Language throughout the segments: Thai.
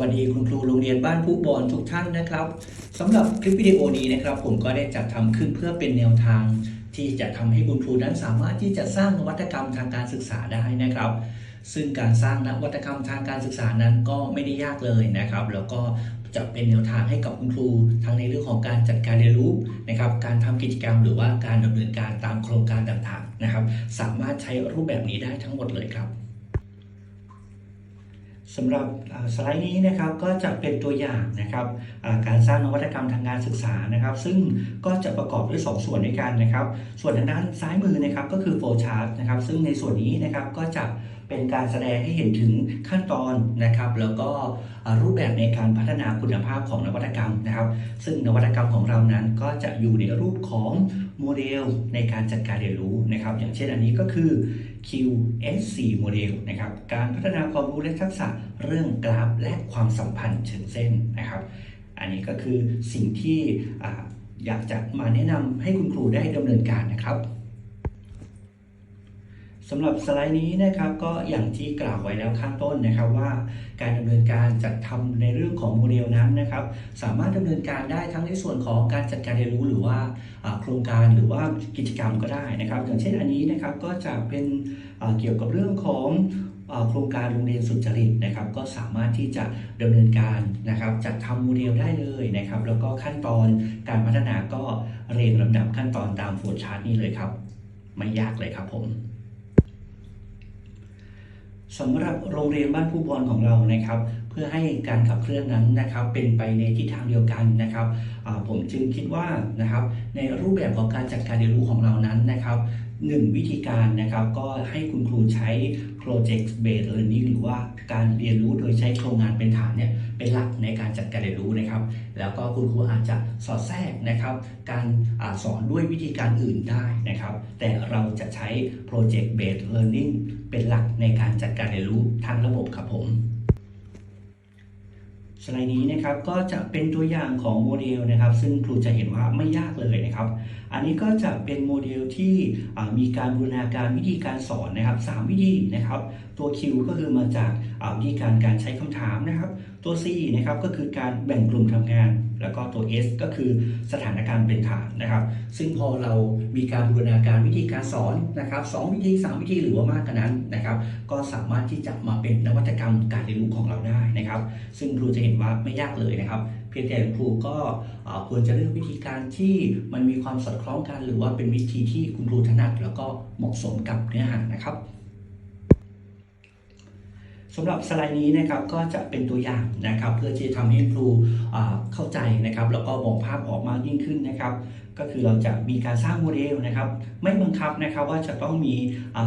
วัสดีคุณครูโรงเรียนบ้านผู้บอลทุกท่านนะครับสำหรับคลิปวิดีโอนี้นะครับ ผมก็ได้จัดทำขึ้นเพื่อเป็นแนวทาง ที่จะทำให้คุณครูนั้นสามารถที่จะสร้างนวัตกรรมทางการศึกษาได้นะครับ ซึ่งการสร้างนวัตกรรมทางการศึกษานั้นก็ไม่ได้ยากเลยนะครับ แล้วก็จะเป็นแนวทางให้กับคุณครูทั้งในเรื่องของการจัดการเรียนรู้นะครับ การทำกิจกรรมหรือว่าการดำเนินการตามโครงการต่างๆนะครับ สามารถใช้รูปแบบนี้ได้ทั้งหมดเลยครับ สำหรับสไลด์นี้นะครับก็จะเป็นตัวอย่างนะครับการสร้างนวัตกรรมทางการศึกษานะครับ ซึ่งก็จะประกอบด้วย 2 ส่วนด้วยกันนะครับ ส่วนทางด้านซ้ายมือนะครับก็คือโฟล์ชาร์ตนะครับซึ่งในส่วนนี้นะครับก็จะเป็นการแสดงให้เห็นถึงขั้นตอนนะครับ แล้วก็รูปแบบในการพัฒนาคุณภาพของนวัตกรรมนะครับ ซึ่งนวัตกรรมของเรานั้นก็จะอยู่ในรูปของโมเดลในการจัดการเรียนรู้ นะครับ อย่างเช่นอันนี้ก็คือ QSC โมเดลนะครับ การพัฒนาความรู้และทักษะเรื่องกราฟและความสัมพันธ์เชิงเส้นนะครับ อันนี้ก็คือสิ่งที่อยากจะมาแนะนำให้คุณครูได้ดำเนินการนะครับำหรับสไลด์นี้นะครับก็อย่างที่กล่าวไว้แล้วข้างต้นนะครับว่าการดำเนินการจัดทำในเรื่องของโมเดลนั้นนะครับสามารถดำเนินการได้ทั้งในส่วนของการจัดการเรียนรู้หรือว่าโครงการหรือว่ากิจกรรมก็ได้นะครับ อย่างเช่นอันนี้นะครับก็จะเป็นเกี่ยวกับเรื่องของโครงการโรงเรียนสุจริตนะครับก็สามารถที่จะดำเนินการนะครับจัดทำโมเดลได้เลยนะครับ แล้วก็ขั้นตอนการพัฒนาก็เรียงลำดับขั้นตอนตามโฟล์ชาร์ตนี้เลยครับ ไม่ยากเลยครับผม สำหรับโรงเรียนบ้านผู้บอลของเรานะครับ เพื่อให้การขับเคลื่อนนั้นนะครับ เป็นไปในทิศทางเดียวกันนะครับผมจึงคิดว่านะครับในรูปแบบของการจัดการเรียนรู้ของเรานั้นนะครับ หนึ่งวิธีการนะครับก็ให้คุณครูใช้ project based learning หรือว่าการเรียนรู้โดยใช้โครงงานเป็นฐานเนี่ยเป็นหลักในการจัดการเรียนรู้นะครับ แล้วก็คุณครูอาจจะสอดแทรกนะครับ การอสอนด้วยวิธีการอื่นได้นะครับ แต่เราจะใช้ project based learning เป็นหลักในการจัดการเรียนรู้ทางระบบครับผม สไลด์นี้นะครับก็จะเป็นตัวอย่างของโมเดลนะครับ ซึ่งครูจะเห็นว่าไม่ยากเลยนะครับ อันนี้ก็จะเป็นโมเดลที่มีการบูรณาการวิธีการสอนนะครับ 3 วิธีนะครับ ตัว Q ก็คือมาจากวิธีการการใช้คำถามนะครับ ตัว C นะครับก็คือการแบ่งกลุ่มทำงาน แล้วก็ตัว S ก็คือสถานการณ์เป็นฐานนะครับ ซึ่งพอเรามีการบูรณาการวิธีการสอนนะครับสองวิธี 3 วิธีหรือว่ามากกว่านั้นนะครับ ก็สามารถที่จะมาเป็นนวัตกรรมการเรียนรู้ของเราได้นะครับ ซึ่งครูจะเห็นว่าไม่ยากเลยนะครับเพียงแต่ครูก็ควรจะเลือกวิธีการที่มันมีความสอดคล้องกัน หรือว่าเป็นวิธีที่คุณครูถนัด แล้วก็เหมาะสมกับเนื้อหานะครับ สำหรับสไลด์นี้นะครับก็จะเป็นตัวอย่างนะครับ เพื่อที่จะทำให้ครูเข้าใจนะครับ แล้วก็มองภาพออกมากยิ่งขึ้นนะครับ ก็คือเราจะมีการสร้างโมเดลนะครับ ไม่บังคับนะครับว่าจะต้องมี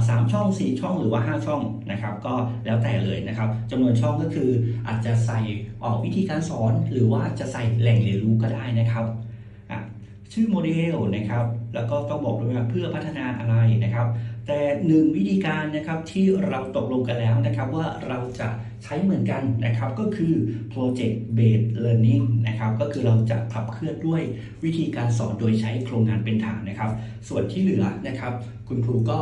สามช่อง 4 ช่องหรือว่า 5 ช่องนะครับ ก็แล้วแต่เลยนะครับจำนวนช่องก็คืออาจจะใส่ออกวิธีการสอน หรือว่าจะใส่แหล่งเรียนรู้ก็ได้นะครับชื่อโมเดลนะครับ แล้วก็ต้องบอกด้วยว่าเพื่อพัฒนาอะไรนะครับ แต่หนึ่งวิธีการนะครับที่เราตกลงกันแล้วนะครับว่าเราจะใช้เหมือนกันนะครับก็คือ project based learning นะครับก็คือเราจะขับเคลื่อนด้วยวิธีการสอนโดยใช้โครงงานเป็นฐานนะครับ ส่วนที่เหลือนะครับ คุณครูก็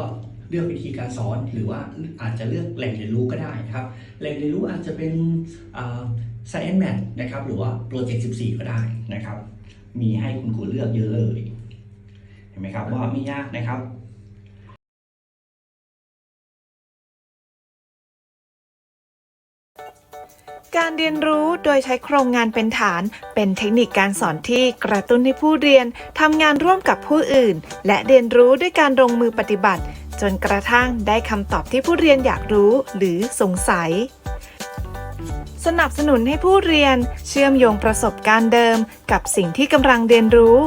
เลือกวิธีการสอนหรือว่าอาจจะเลือกแหล่งเรียนรู้ก็ได้นะครับแหล่งเรียนรู้อาจจะเป็น science math นะครับหรือว่า project 14 ก็ได้นะครับ มีให้คุณครูเลือกเยอะเลยเห็นไหมครับว่าไม่ยากนะครับ การเรียนรู้โดยใช้โครงงานเป็นฐาน เป็นเทคนิคการสอนที่กระตุ้นให้ผู้เรียนทำงานร่วมกับผู้อื่น และเรียนรู้ด้วยการลงมือปฏิบัติ จนกระทั่งได้คำตอบที่ผู้เรียนอยากรู้หรือสงสัย สนับสนุนให้ผู้เรียนเชื่อมโยงประสบการณ์เดิม กับสิ่งที่กำลังเรียนรู้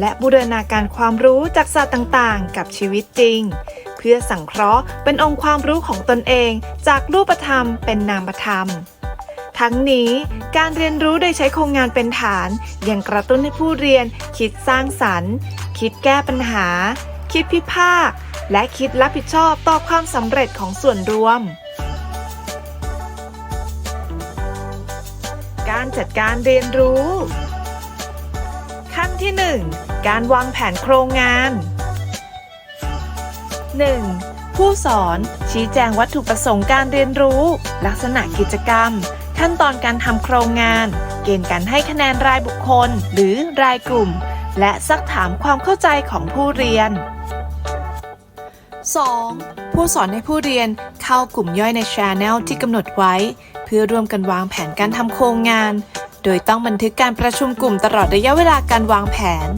และบูรณาการความรู้จากศาสตร์ต่างๆ กับชีวิตจริงเพื่อสังเคราะห์เป็นองค์ความรู้ของตนเอง จากรูปธรรมเป็นนามธรรม ทั้งนี้การเรียนรู้โดยใช้โครงงานเป็นฐาน ยังกระตุ้นให้ผู้เรียน คิดสร้างสรรค์ คิดแก้ปัญหา คิดพิพากษ์และคิดรับผิดชอบต่อความสำเร็จของส่วนรวม การจัดการเรียนรู้ ขั้นที่ 1 การวางแผนโครงงาน 1. ผู้สอนชี้แจงวัตถุประสงค์การเรียนรู้ ลักษณะกิจกรรม ขั้นตอนการทำโครงงาน เกณฑ์การให้คะแนนรายบุคคล หรือรายกลุ่ม และซักถามความเข้าใจของผู้เรียน 2. ผู้สอนให้ผู้เรียนเข้ากลุ่มย่อยใน Channel ที่กำหนดไว้ เพื่อร่วมกันวางแผนการทำโครงงาน โดยต้องบันทึกการประชุมกลุ่มตลอดระยะเวลาการวางแผน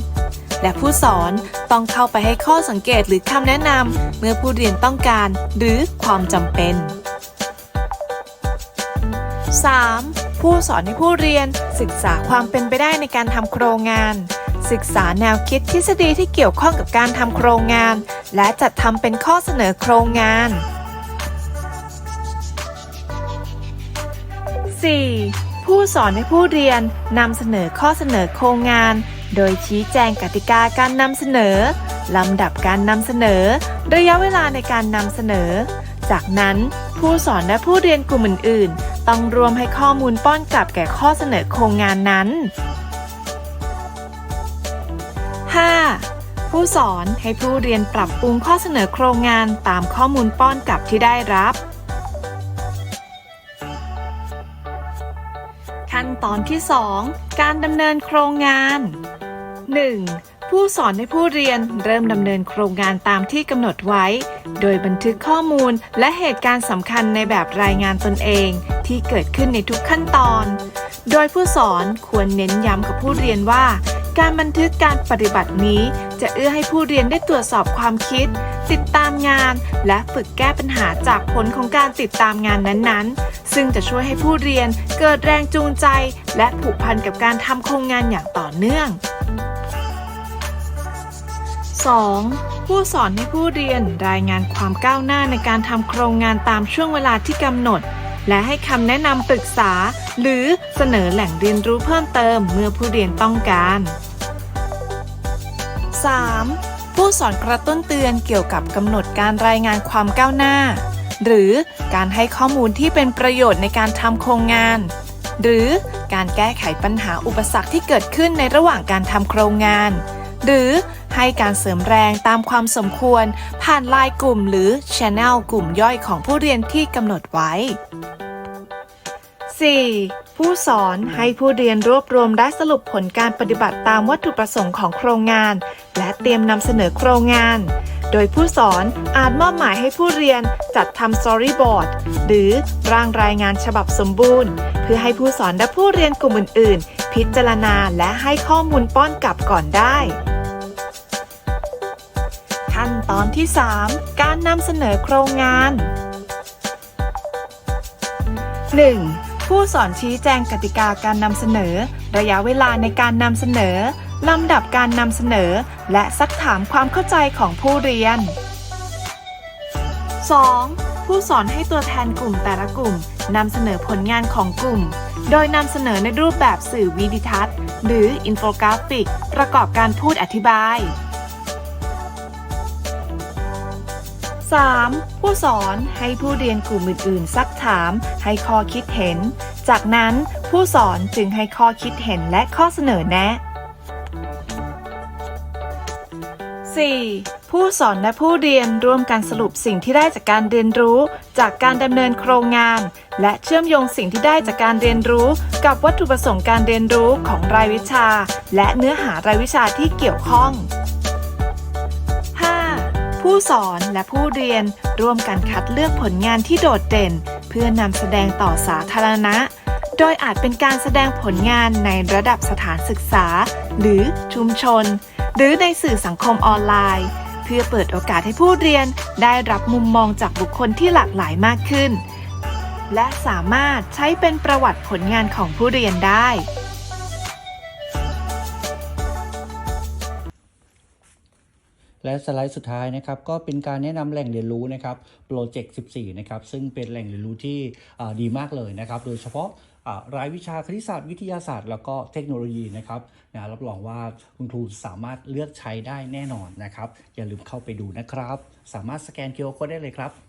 และผู้สอนต้องเข้าไปให้ข้อสังเกตหรือคำแนะนำเมื่อผู้เรียนต้องการ หรือความจำเป็น 3. ผู้สอนให้ผู้เรียนศึกษาความเป็นไปได้ในการทำโครงงาน ศึกษาแนวคิดทฤษฎีที่เกี่ยวข้องกับการทำโครงงาน และจัดทำเป็นข้อเสนอโครงงาน 4. ผู้สอนให้ผู้เรียนนำเสนอข้อเสนอโครงงาน โดยชี้แจงกติกาการนำเสนอลำดับการนำเสนอ ระยะเวลาในการนำเสนอ จากนั้นผู้สอนและผู้เรียนกลุ่มอื่นๆ ต้องรวมให้ข้อมูลป้อนกลับแก่ข้อเสนอโครงงานนั้น 5. ผู้สอนให้ผู้เรียนปรับปรุงข้อเสนอโครงงานตามข้อมูลป้อนกลับที่ได้รับ ขั้นตอนที่ 2 การดำเนินโครงงาน 1. ผู้สอนให้ผู้เรียนเริ่มดำเนินโครงงานตามที่กำหนดไว้ โดยบันทึกข้อมูลและเหตุการณ์สำคัญในแบบรายงานตนเองที่เกิดขึ้นในทุกขั้นตอน โดยผู้สอนควรเน้นย้ำกับผู้เรียนว่า การบันทึกการปฏิบัตินี้ จะเอื้อให้ผู้เรียนได้ตรวจสอบความคิด ติดตามงาน และฝึกแก้ปัญหาจากผลของการติดตามงานนั้นๆ ซึ่งจะช่วยให้ผู้เรียนเกิดแรงจูงใจ และผูกพันกับการทำโครงงานอย่างต่อเนื่อง 2. ผู้สอนให้ผู้เรียนรายงานความก้าวหน้าในการทำโครงงานตามช่วงเวลาที่กำหนด และให้คำแนะนำปรึกษา หรือเสนอแหล่งเรียนรู้เพิ่มเติมเมื่อผู้เรียนต้องการ 3. ผู้สอนกระตุ้นเตือนเกี่ยวกับกำหนดการรายงานความก้าวหน้า หรือการให้ข้อมูลที่เป็นประโยชน์ในการทำโครงงาน หรือการแก้ไขปัญหาอุปสรรคที่เกิดขึ้นในระหว่างการทำโครงงาน หรือ ให้การเสริมแรงตามความสมควร ผ่านไลน์กลุ่มหรือ Channel กลุ่มย่อยของผู้เรียนที่กำหนดไว้ 4. ผู้สอนให้ผู้เรียนรวบรวมและสรุปผลการปฏิบัติตามวัตถุประสงค์ของโครงงาน และเตรียมนำเสนอโครงงาน โดยผู้สอนอาจมอบหมายให้ผู้เรียนจัดทำ storyboard หรือร่างรายงานฉบับสมบูรณ์ เพื่อให้ผู้สอนและผู้เรียนกลุ่มอื่น ๆ พิจารณาและให้ข้อมูลป้อนกลับก่อนได้ อนที่ 3 การนำเสนอโครงงาน 1. ผู้สอนชี้แจงกติกาการนำเสนอ ระยะเวลาในการนำเสนอ ลำดับการนำเสนอ และซักถามความเข้าใจของผู้เรียน 2. ผู้สอนให้ตัวแทนกลุ่มแต่ละกลุ่มนำเสนอผลงานของกลุ่ม โดยนำเสนอในรูปแบบสื่อวิดิทัศน์ หรืออินโฟกราฟิก ประกอบการพูดอธิบาย 3. ผู้สอนให้ผู้เรียนกลุ่มอื่นๆซักถามให้ข้อคิดเห็น จากนั้นผู้สอนจึงให้ข้อคิดเห็นและข้อเสนอแนะ 4. ผู้สอนและผู้เรียนร่วมกันสรุปสิ่งที่ได้จากการเรียนรู้ จากการดำเนินโครงงาน และเชื่อมโยงสิ่งที่ได้จากการเรียนรู้ กับวัตถุประสงค์การเรียนรู้ของรายวิชา และเนื้อหารายวิชาที่เกี่ยวข้อง ผู้สอนและผู้เรียนร่วมกันคัดเลือกผลงานที่โดดเด่น เพื่อนำแสดงต่อสาธารณะ โดยอาจเป็นการแสดงผลงานในระดับสถานศึกษา หรือชุมชน หรือในสื่อสังคมออนไลน์ เพื่อเปิดโอกาสให้ผู้เรียนได้รับมุมมองจากบุคคลที่หลากหลายมากขึ้น และสามารถใช้เป็นประวัติผลงานของผู้เรียนได้ และสไลด์สุดท้ายนะครับก็เป็นการแนะนำแหล่งเรียนรู้นะครับโปรเจกต์ 14 นะครับซึ่งเป็นแหล่งเรียนรู้ที่ดีมากเลยนะครับ โดยเฉพาะรายวิชาคณิตศาสตร์วิทยาศาสตร์ แล้วก็เทคโนโลยีนะครับนะรับรองว่าคุณครูสามารถเลือกใช้ได้แน่นอนนะครับ อย่าลืมเข้าไปดูนะครับ สามารถสแกน QR Code ได้เลยครับ